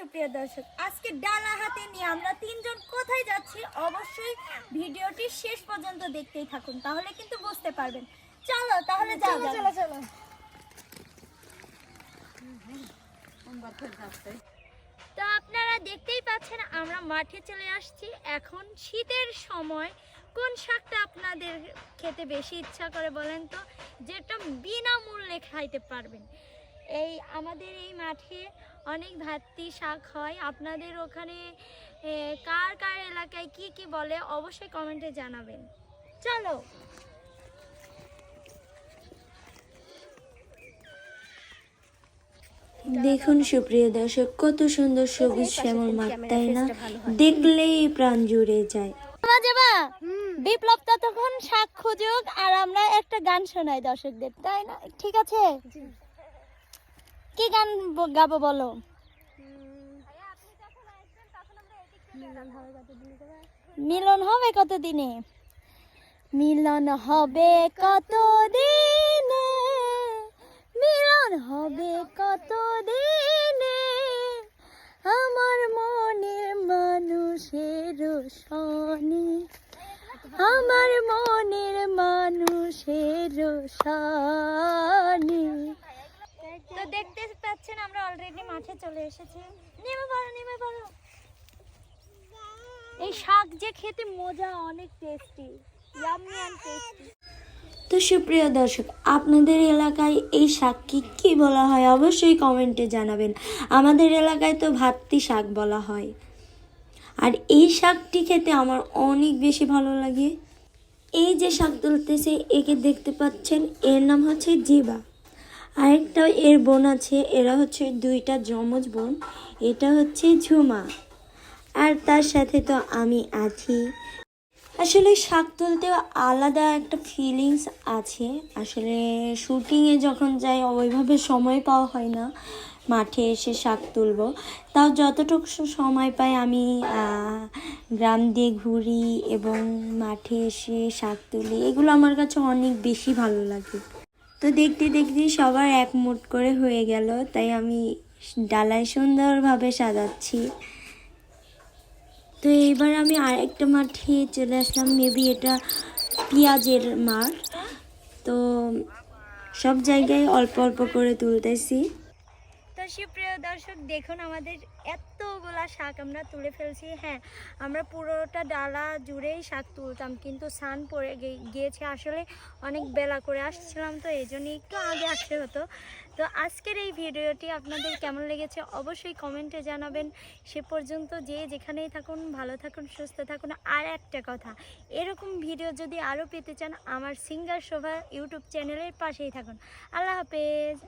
সুপ্রিয় দর্শক আজকে ডালা হাতে নিয়ে আমরা তিনজন কোথায় যাচ্ছি অবশ্যই ভিডিওটি শেষ পর্যন্ত দেখতেই থাকুন তাহলে কিন্তু বুঝতে পারবেন। চলো তাহলে যাওয়া যাক। চলো। তো আপনারা দেখতেই পাচ্ছেন আমরা মাঠে চলে আসছি। এখন শীতের সময় কোন শাকটা আপনাদের খেতে বেশি ইচ্ছা করে বলেন তো? যেটা বিনামূল্যে খাইতে পারবেন। এই আমাদের এই মাঠে অনেক ভাত্তি শাক হয়। আপনাদের ওখানে কার কার এলাকায় কি কি বলে অবশ্যই কমেন্টে জানাবেন। চলো। দেখুন সুপ্রিয় দর্শক কত সুন্দর সবুজ শ্যামল মাঠ তাই না? দেখলেই প্রাণ জুড়ে যায়। যাবা? বিপ্লব ততক্ষণ শাক খুঁজুক আর আমরা একটা গান শোনাই দর্শকদের তাই না? ঠিক আছে? কি গান গাবো বলো? মিলন হবে কত দিনে মিলন হবে কত দিনে মিলন হবে কত দিনে আমার মনের মানুষের সনে আমার মনের মানুষের সনে তো দেখতে পাচ্ছেন, আমরা অলরেডি মাঠে চলে এসেছি। নেমে পড়ো নেমে পড়ো। এই শাক যে খেতে মজা, অনেক টেস্টি ইয়াম্মি অ্যান্ড তো সুপ্রিয় দর্শক, আপনাদের এলাকায় এই শাককে কি বলা হয় অবশ্যই কমেন্টে জানাবেন। আমাদের এলাকায় তো ভাত্তি শাক বলা হয়। আর এই শাকটি খেতে আমার অনেক বেশি ভালো লাগে। এই যে শাক তুলতেছে, একে দেখতে পাচ্ছেন, এর নাম হচ্ছে জিবা। আরেকটা এর বোন আছে, এরা হচ্ছে দুইটা যমজ বোন। এটা হচ্ছে ঝুমা। আর তার সাথে তো আমি আছি। আসলে শাক তুলতে আলাদা একটা ফিলিংস আছে। আসলে শুটিংয়ে যখন যাই, ওইভাবে সময় পাওয়া হয় না। মাঠে এসে শাক তুলবো। তাও যতটুকু সময় পাই আমি গ্রাম দিয়ে ঘুরি এবং মাঠে এসে শাক তুলি। এগুলো আমার কাছে অনেক বেশি ভালো লাগে। তো দেখতে দেখতে সবার এক মুঠ করে হয়ে গেল, তাই আমি ডালায় সুন্দরভাবে সাজাচ্ছি। তো এইবার আমি আর একটা মাঠে চলে আসলাম, মেবি এটা পেঁয়াজের মাঠ। তো সব জায়গায় অল্প অল্প করে তুলতেছি। তো সুপ্রিয় দর্শক, দেখুন আমাদের এতগুলা শাক আমরা তুলে ফেলছি। হ্যাঁ আমরা পুরোটা ডালা জুড়েই শাক তুলতাম, কিন্তু সান পড়ে গিয়েছে আসলে অনেক বেলা করে আসছিলাম, তো এই জন্য একটু আগে আসতে হতো। তো আজকের এই ভিডিওটি আপনাদের কেমন লেগেছে অবশ্যই কমেন্টে জানাবেন। সে পর্যন্ত যে যেখানেই থাকুন, ভালো থাকুন, সুস্থ থাকুন। আর একটা কথা, এরকম ভিডিও যদি আরও পেতে চান, আমার সিঙ্গার শোভা ইউটিউব চ্যানেলের পাশেই থাকুন। আল্লাহ হাফেজ।